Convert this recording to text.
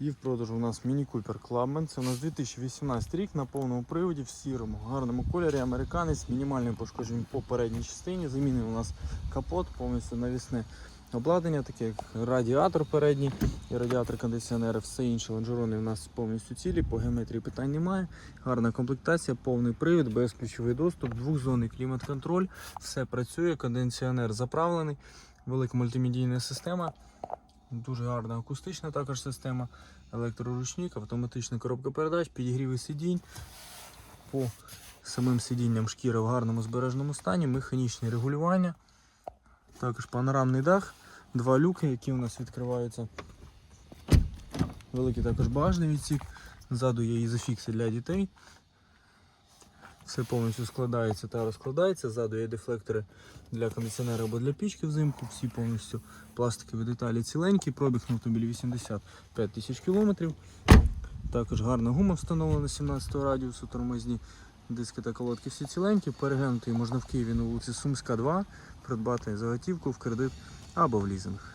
І в продажу у нас Міні Купер Clubman. Це у нас 2018 рік на повному приводі в сірому, гарному кольорі. Американець, мінімальне пошкодження по передній частині. Замінив у нас капот, повністю навісне обладнання, таке як радіатор передній і радіатор кондиціонера. Все інше лонжерони у нас повністю цілі, по геометрії питань немає. Гарна комплектація, повний привід, безключовий доступ, двохзонний клімат-контроль. Все працює, кондиціонер заправлений, велика мультимедійна система. Дуже гарна акустична також система, електроручник, автоматична коробка передач, підігріви сидінь. По самим сидінням шкіра в гарному збереженому стані, механічні регулювання. Також панорамний дах, два люки, які у нас відкриваються. Великий також багажний відсік. Ззаду є ізофікси для дітей. Все повністю складається та розкладається. Ззаду є дефлектори для кондиціонера або для пічки взимку. Всі повністю пластикові деталі ціленькі. Пробіг на автомобілі 85 тисяч кілометрів. Також гарна гума встановлена 17 радіусу, тормозні диски та колодки всі ціленькі. Переглянути можна в Києві на вулиці Сумська, 2, придбати заготівку в кредит або в лізинг.